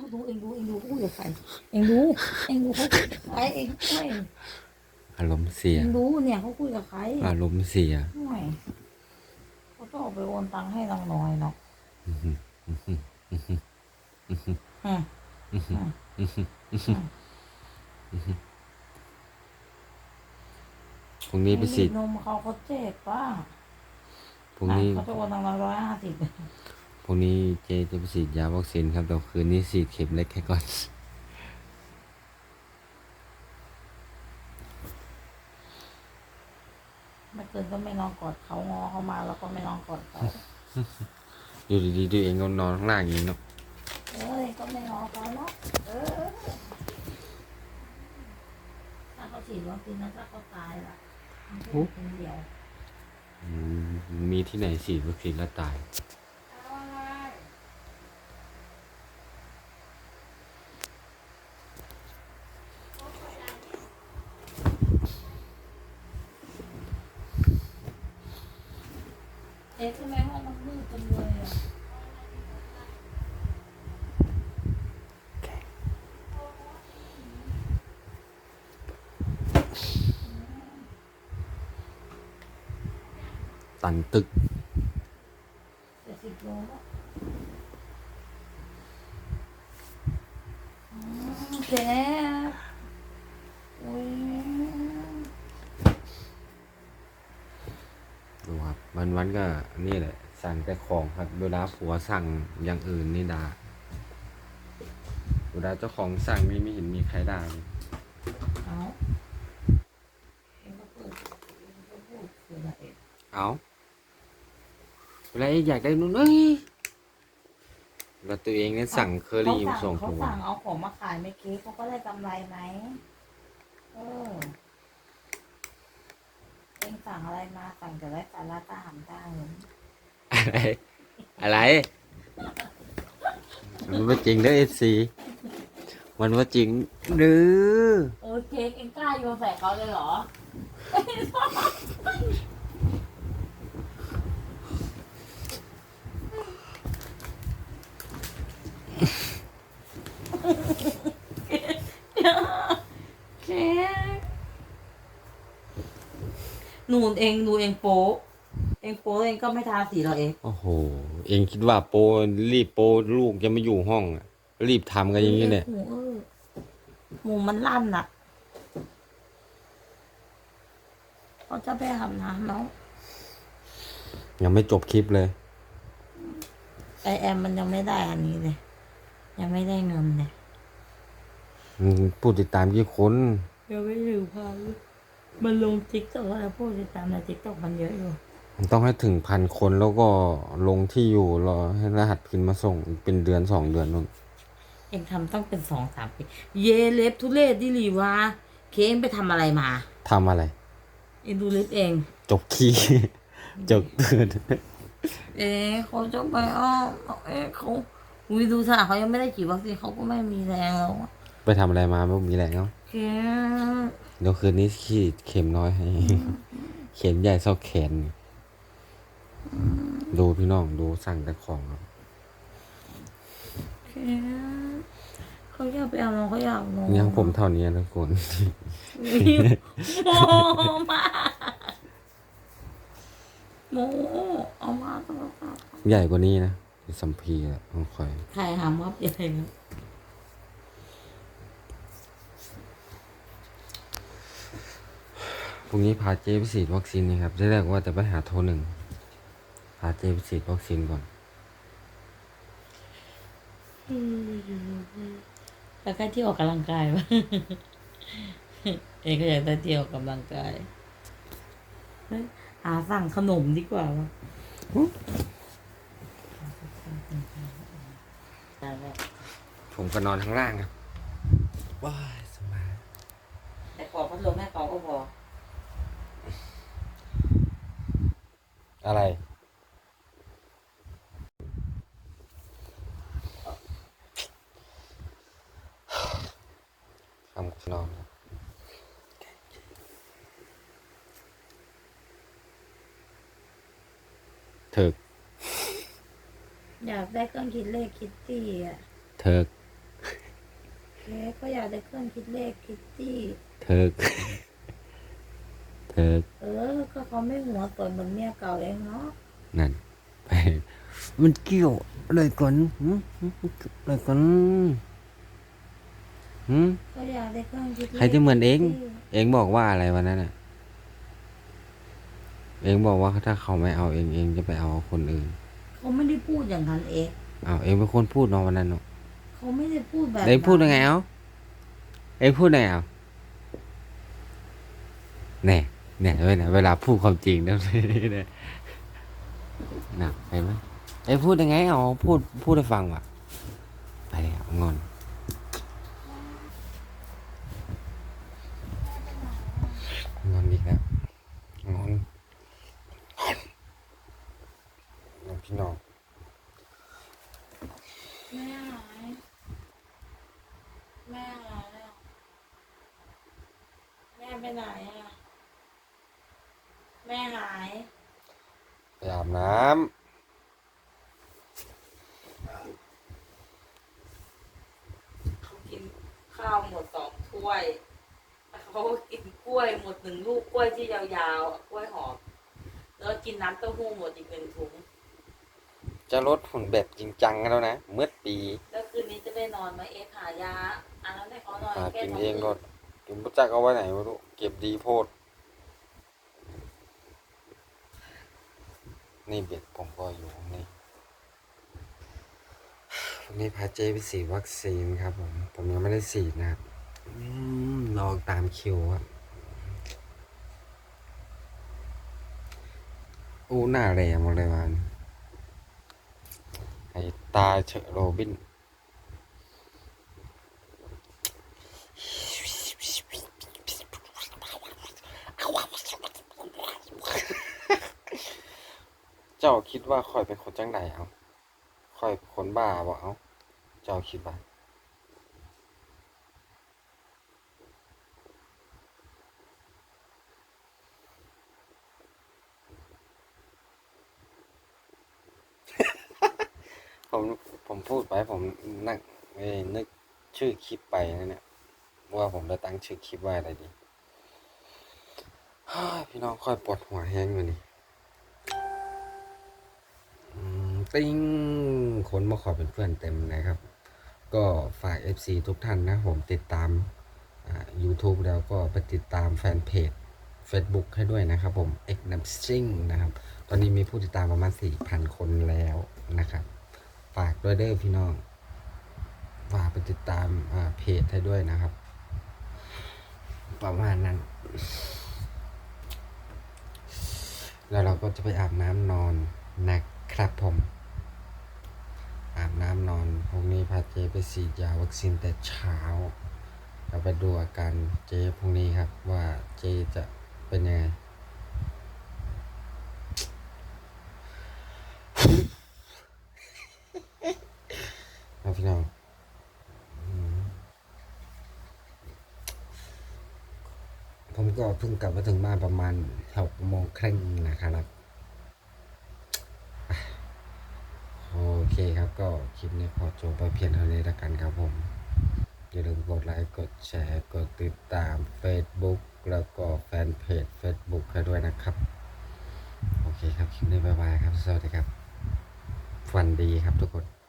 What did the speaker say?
เอาดูเองดูเองดูเขาคุยกับใครเองดูเองดูเขาคุยกับใครเองไม่อารมณ์เสีเอย งดูเนี่ยเขาคุยกับใครอารมณ์เสียไม่เขาต้องเอาไปโอนตังค์ให้นางน้อยเนาะอืมอืมพรุ่งนี้ไปฉีดนมเขาเขาเจ็บป่ะพรุ่งนี้เขาจะโอนตังค์ร้อยห้าสิบพ รุ่งนี้เจจะไปฉีดยาวัคซีนครับแต่คืนนี้ฉีดเข็มเล็กแค่ก่อนไม่เกินก็ไม่นอนกอดเขางอเขามาแล้วก็ไม่นอนกอดเขาอยู่ดีๆตัวเองก็นอนข้างล่างอย่างนี้เนาะเอ้ยก็ไม่นอนเขาเนาะเออถ้าเขาฉีดวัคซีนนั้นถ้าเขาตายละมันก็อยู่คนเดียว อืมมีที่ไหนฉีดวัคซีนแล้วตาย เอ๊ะทำไมห้องมันมืดจังเลยอะ ตันตึก เจ็ดสิบโลแล้วอืมเจ๊อุ้ย ดูครับ วันวันๆก็นี่แหละ สั่งแต่ของครับเวลาผัวสั่งอย่างอื่นนี่ด่าเวลาเจ้าของสั่งนี่ไม่เห็นมีใครด่าเลยเอาเองก็พูดเองก็พูดเสือละเองเอาเวลาอยากได้นู่นเอ้ยแล้วตัวเองเนี่ยสั่งเคอรี่มาส่งเขาตัวสั่งเอาของมาขายไม่เค้กเขาก็ได้กำไรไหมเออเองสั่งอะไรมาสั่งแต่ได้สาระตาหำตาเงินอะไร อะไร มันว่าจริงเด้อเอซีมันว่าจริงหรือเออเค้กเองกล้าโยนใส่เขาเลยเหรอเค้ก หนูเองดูเองโป๊ะเองโป๊ะเองก็ไม่ทาสีเราเอง โอ้โห เองคิดว่าโปรรีบโปรลูกจะมาอยู่ห้องอะรีบทำกันอย่างนี้เนี่ยหมูเออหมูมันลั่นอะเขาจะไปอาบน้ำแล้วยังไม่จบคลิปเลย ไอแอมมันยังไม่ได้อันนี้เลยยังไม่ได้เงินเลยอืมผู้ติดตามกี่คน ยังไม่ถึงพัน มันลงติ๊กต็อกแล้วผู้ติดตามในติ๊กต็อกมันเยอะอยู่ มันต้องให้ถึงพันคนแล้วก็ลงที่อยู่รอให้รหัสพินมาส่งเป็นเดือนสองเดือนนู่นเองทำต้องเป็นสองสามปี เยเล็บทุเรศดิลีวาเคเองไปทำอะไรมา ทำอะไร เองดูเล็บเองจบขี้จบตื่นเอ๊ะเขาจะไปอ้อมเอ๊ะเขาวิดูท่าเขายังไม่ได้ฉีดวัคซีนเขาก็ไม่มีแรงแล้วอะไปทำอะไรมาไม่มีแรงเนาะ เค เดี๋ยวคืนนี้ขีดเข็มน้อยให้ เข็มใหญ่เท่าแขน ดูพี่น้องดูสั่งแต่ของครับเคเขาอยากไปเอาน้องเขาอยากนอนยังผมเท่านี้นะทุกคนโมมาโมเอามาต้องเอาใหญ่กว่านี้นะที่สัมพีอะต้องคอยใครหามว่าใหญ่ครั พรุ่งนี้พาเจไปฉีดวัคซีนนะครับแรกๆว่าจะไปหาโทรหนึ่งพาเจไปฉีดวัคซีนก่อน แล้วก็ที่ออกกำลังกายวะเองก็อยากจะเที่ยวออกกำลังกายเฮ้ยหาสั่งขนมดีกว่าวะผมก็นอนข้างล่างครับว้ายสบายแต่ขอพัดลมแม่เขาก็พอ อะไร คำนอนครับเถิกอยากได้เครื่องคิดเลขคิดตี้อะเถิกเอ๊ะก็อยากได้เครื่องคิดเลขคิดที่เถิก เถิกเออ ก็เขาไม่หัวสวยเหมือนเมียเก่าเองเนาะ นั่นไปมันเกี่ยวอะไรก่อนหืมหืมอะไรก่อนหืมก็อยากได้เครื่องคิดเลขใครจะเหมือนเองคิดที่เองบอกว่าอะไรวันนั้นน่ะ เองบอกว่าถ้าเขาไม่เอาเองเองจะไปเอาคนอื่น เขาไม่ได้พูดอย่างนั้นเองเอาเองเป็นคนพูดเนาะวันนั้นเนาะเขาไม่ได้พูดแบบเองพูดยังไงเอาเองพูดยังไงเอาแน่ แน่เวลาเวลาพูดความจริงนะเนี่ยนะเห็นไหมเองพูดยังไงเอพูดพูดให้ฟังว่ะ ไปแล้วงอนงอนอีกแล้วงอนงอนพี่น้อง แม่หายแม่หายแล้วแม่ไปไหนอะ แม่หาย ไปอาบน้ เขากินข้าวหมดสองถ้วยแล้วเขาก็กินกล้วยหมดหนึ่งลูกกล้วยที่ยาวๆอะกล้วยหอมแล้วกินน้ำเต้าหู้หมดอีกหนึ่งถุงำจะลดหุ่นแบบจริงจังกันแล้วนะเมื่อปีแล้วคืนนี้จะได้นอนไหมเอ๊ะหายาอันนั้นให้เขาหน่อยหาแก้กินท้องเองอืดรถกินพุจักเอาไว้ไหนไม่รู้เก็บดีโพด นี่เบ็ดผมก็อยู่ตรงนี้ วันนี้พาเจไปฉีดวัคซีนครับผม ผมยังไม่ได้ฉีดนะครับอืมรอตามคิวครับอู้หน้าแรงหมดเลยวันไอ้ตาเฉอโรบินเจ้าคิดว่าข่อยเป็นคนจังใดเอา ข่อยคนบ้าบ่เอาเจ้าคิดว่าผมผมพูดไปผมนั่งเอ้นึกชื่อคลิปไปนะเนี่ยว่าผมจะตั้งชื่อคลิปว่าอะไรดีพี่น้องค่อยปวดหัวแห้งมานี่ ติ้งคนมาขอเป็นเพื่อนเต็มนะครับ ก็ฝาก FC ทุกท่านนะผมติดตามอ่า YouTube แล้วก็ไปติดตามแฟนเพจ Facebook ให้ด้วยนะครับผม X n a m s i n g นะครับ ตอนนี้มีผู้ติดตามประมาณ 4,000 คนแล้วนะครับ ฝากด้วยเด้อพี่น้อง ฝากไปติดตามาเพจให้ด้วยนะครับ ประมาณนั้น แล้วเราก็จะไปอาบน้ำนอนนะครับผม น้ำนอนพรุ่งนี้พาเจไปฉีดยาวัคซีนแต่เช้าเราไปดูอาการเจพรุ่งนี้ครับว่าเจจะเป็นยังไงนะพี่น้องผมก็เพิ่งกลับมาถึงบ้านประมาณหกโมงครึ่งนะครับอะโอเคครับก็คลิปนี้ขอจบไปเพียงเท่านี้แล้วกันครับผม อย่าลืมกดไลค์ กดแชร์ กดติดตาม Facebook แล้วก็แฟนเพจ Facebook ให้ด้วยนะครับ โอเคครับ คลิปนี้บ๊ายบายครับ สวัสดีครับ ฝันดีครับทุกคน